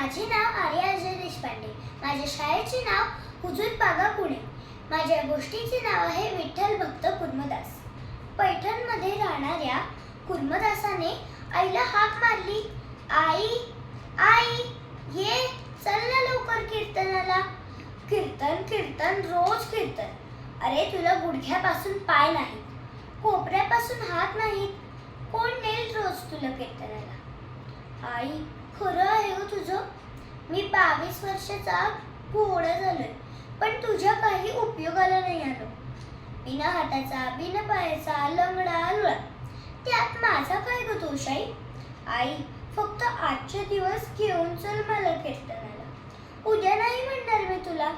माझे नाव आर्या अजय देशपांडे. माझ्या शाळेचे नाव हुजूर पागा पुणे. माझ्या गोष्टीचे नाव आहे विठ्ठल भक्त कुर्मदास. पैठणमध्ये राहणाऱ्या कुर्मदासाने आईला हाक मारली. आई आई ये चल ना लवकर कीर्तनाला. कीर्तन कीर्तन रोज कीर्तन. अरे तुला गुडघ्यापासून पाय नाहीत. कोपऱ्यापासून हात नाहीत. कोण नेल रोज तुला कीर्तनाला? आई खरं आहे हो तुझं? मी बावीस वर्षाचा घोडा झालोय पण तुझ्या काही उपयोगाला नाही आलो. बिना हाताचा बिना पायाचा लंगडा आलोळा त्यात माझा काय ग दोष आहे? आई फक्त आजचे दिवस घेऊन चल मला कीर्तनाला. उद्या नाही म्हणणार मी तुला.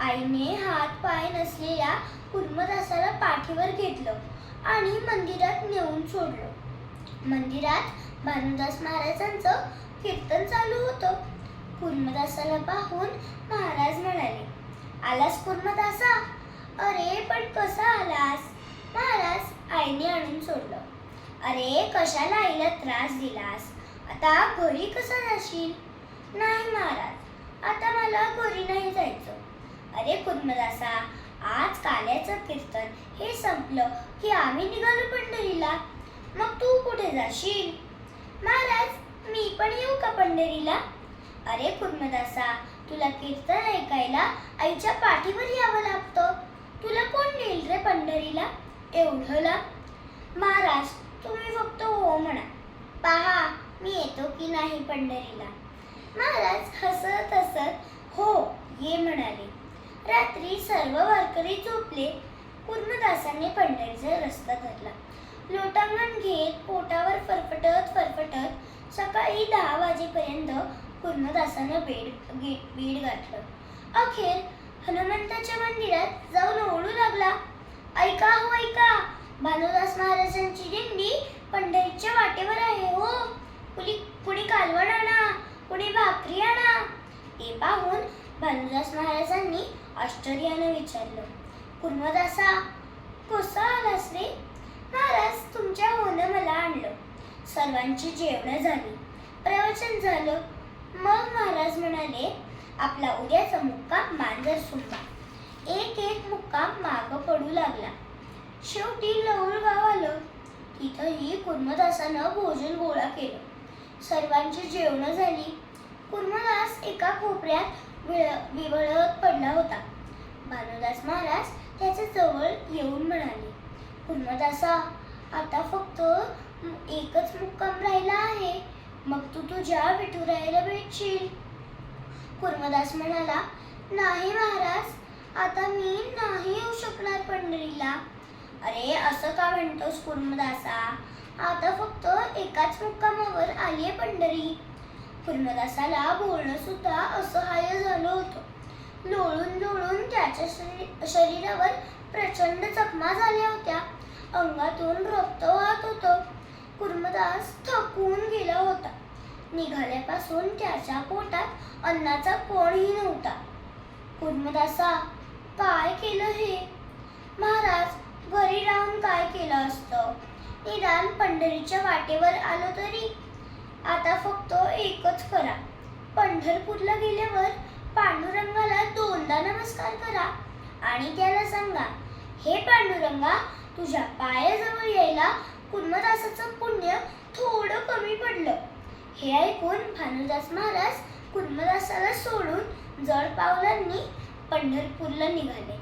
आईने हात पाय नसलेल्या कुर्मदासाला पाठीवर घेतलं आणि मंदिरात नेऊन सोडलं. मंदिरात भानुदास महाराजांचं कीर्तन चालू होतं. कुर्मदासाला पाहून महाराज म्हणाले आलास कुर्मदासा अरे पण कसा आलास? महाराज आईने आणून सोडलं. अरे कशाला आईला त्रास दिलास? आता घरी कसा जाशील? नाही महाराज आता मला घरी नाही जायचं. अरे कुर्मदासा आज काल्याचं कीर्तन हे संपलं की आम्ही निघालो पंढरीला. मग तू कुठे जाशील? महाराज मी पण येऊ का पंढरीला? अरे कुर्मदासा तुला कीर्तन ऐकायला आईच्या पाठीवर यावं लागतं. तुला कोण नेईल रे पंढरीला? एवढं ला. महाराज तुम्ही फक्त हो म्हणा. पहा मी येतो की नाही पंढरीला? महाराज हसत हसत हो ये म्हणाले. रात्री सर्व वारकरी झोपले. कुर्मदासाने पंढरीचा रस्ता धरला. लोटांगण घेत पोटावर फरफटत फरफटत सकाळी दहा वाजेपर्यंत पूर्णदासानं बेड बीड गाठलं. अखेर हनुमंताच्या मंदिरात जाऊन ओढू लागला. ऐका हो ऐका भानुदास महाराजांची दिंडी पंढरीच्या वाटेवर आहे हो. कुणी कुणी कालवण आणा कुणी भाकरी आणा. ते पाहून भानुदास महाराजांनी आश्चर्यानं विचारलं पूर्णदासा कसा आलास रे? महाराज तुमच्या होणं सर्वांची जेवणं झाली. प्रवचन झालं. मग महाराज म्हणाले आपला उद्याचा मुक्काम मांजर सुंबा एक एक मुक्काम माग पडू लागला. शेवटी लवळ गाव आलं. तिथंही कुर्मदासानं भोजन गोळा केलं. सर्वांची जेवणं झाली. कुर्मदास एका कोपऱ्यात विळ- विवळत पडला होता. भानुदास महाराज त्याच्याजवळ येऊन म्हणाले कुर्मदासा आता फक्त एकच मुक्काम राहिला आहे. मग तू तुझ्या विठुरायला भेटशील. कुर्मदास म्हणाला नाही महाराज आता मी नाही येऊ शकणार पंढरीला. अरे असं का म्हणतोस कुर्मदासा? आता फक्त एकाच मुक्कामावर आली आहे पंढरी. कुर्मदासाला बोलणं सुद्धा असहाय्य झालं होतं. लोळून लोळून त्याच्या शरी- शरीरावर प्रचंड जखमा झाल्या होत्या. अंगातून रक्त वाहत होतं. कुर्मदास थकून गेला होता. निघाल्यापासून त्याच्या पोटात अन्नाचा कोणही नव्हता. कुर्मदासा काय केलं हे? महाराज घरी राहून काय केलं असतं? निदान पंढरीच्या वाटेवर आलो तरी? आता फक्त एकच करा. पंढरपूरला गेल्यावर पांडुरंगाला दोनदा नमस्कार करा आणि त्याला सांगा हे पांडुरंगा तुझ्या पायाजवळ यायला कुर्मदासाचं पुण्य थोडं कमी पडलं. हे ऐकून भानुदास महाराज कुर्मदासाला सोडून जड पावलांनी पंढरपूरला निघाले.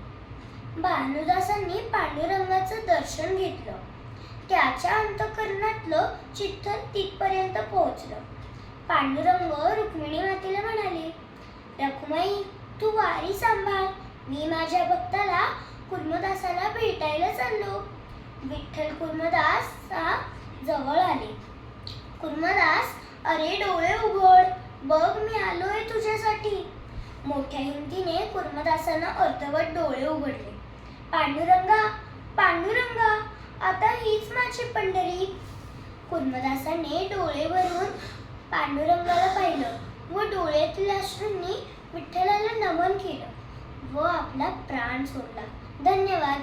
भानुदासांनी पांडुरंगाचं दर्शन घेतलं. त्याच्या अंतकरणातलं चित्तन तिथपर्यंत पोहोचलं. पांडुरंग रुक्मिणी मातेला म्हणाले रखुमाई तू वारी सांभाळ. मी माझ्या भक्ताला कुर्मदासाला भेटायला चाललो. विठ्ठल कुर्मदास जवळ आले. कुर्मदास अरे डोळे उघड बघ मी आलोय तुझ्यासाठी. मोठ्या हिमतीने कुर्मदासानं अर्धवट डोळे उघडले. पांडुरंगा पांडुरंगा आता हीच माझी पंढरी. कुर्मदासाने डोळे भरून पांडुरंगाला पाहिलं व डोळ्यातील अश्रूंनी विठ्ठलाला नमन केलं व आपला प्राण सोडला. धन्यवाद.